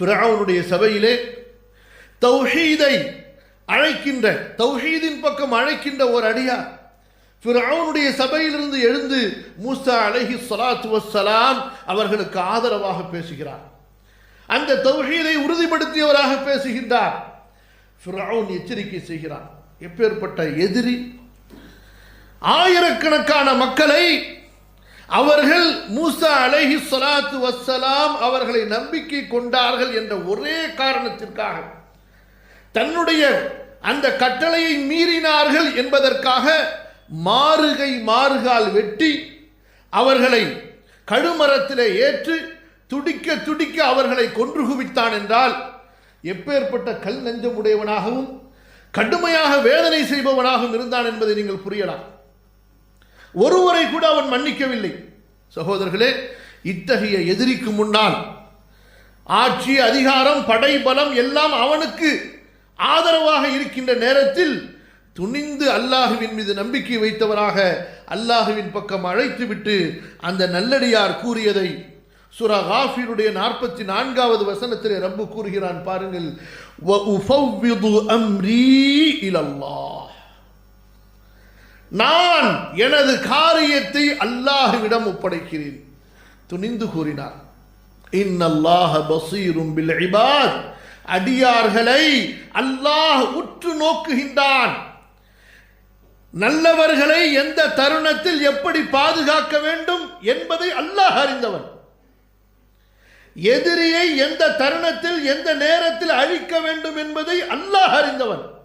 ஃபிரவுனுடைய சபையிலே தௌஹீதை அழைக்கின்ற தௌஹீதின் பக்கம் அழைக்கின்ற ஒரு அடியார். ஃபிரவுனுடைய சபையிலிருந்து எழுந்து மூசா அலஹி சலாத்து வசலாம் அவர்களுக்கு ஆதரவாக பேசுகிறார். அந்த தௌஹீதை உறுதிப்படுத்தியவராக பேசுகின்றார். ஃபிரவுன் எச்சரிக்கை செய்கிறார். எப்பேற்பட்ட எதிரி ஆயிரக்கணக்கான மக்களை அவர்கள் மூசா அலஹி சலாத்து வஸ்ஸலாம் அவர்களை நம்பிக்கை கொண்டார்கள் என்ற ஒரே காரணத்திற்காக தன்னுடைய அந்த கட்டளையை மீறினார்கள் என்பதற்காக மாறுகை மாறுகால் வெட்டி அவர்களை கழுமரத்திலே ஏற்று துடிக்க துடிக்க அவர்களை கொன்று குவித்தான் என்றால் எப்பேற்பட்ட கல் நெஞ்சமுடையவனாகவும் கடுமையாக வேதனை செய்பவனாகவும் இருந்தான் என்பதை நீங்கள் புரியலாம். ஒருவரை கூட அவன் மன்னிக்கவில்லை. சகோதரர்களே இத்தகைய எதிரிக்கு முன்னால் ஆட்சி அதிகாரம் படை பலம் எல்லாம் அவனுக்கு ஆதரவாக இருக்கின்ற நேரத்தில் துணிந்து அல்லாஹுவின் மீது நம்பிக்கை வைத்தவராக அல்லாஹுவின் பக்கம் அழைத்துவிட்டு அந்த நல்லடியார் கூறியதை சுரா காஃபினுடைய நாற்பத்தி நான்காவது வசனத்திலே ரப்பு கூறுகிறான் பாருங்கள் அம்ரி இலல்லாஹ்." நான் எனது காரியத்தை அல்லாஹுவிடம் ஒப்படைக்கிறேன். துணிந்து கூறினார். இன்னல்லாஹ பசீரும் பில் இபாத். அடியார்களை அல்லாஹ் உற்று நோக்குகின்றான். நல்லவர்களை எந்த தருணத்தில் எப்படி பாதுகாக்க வேண்டும் என்பதை அல்லாஹ் அறிந்தவன். எதிரியை எந்த தருணத்தில் எந்த நேரத்தில் அழிக்க வேண்டும் என்பதை அல்லாஹ் அறிந்தவன்.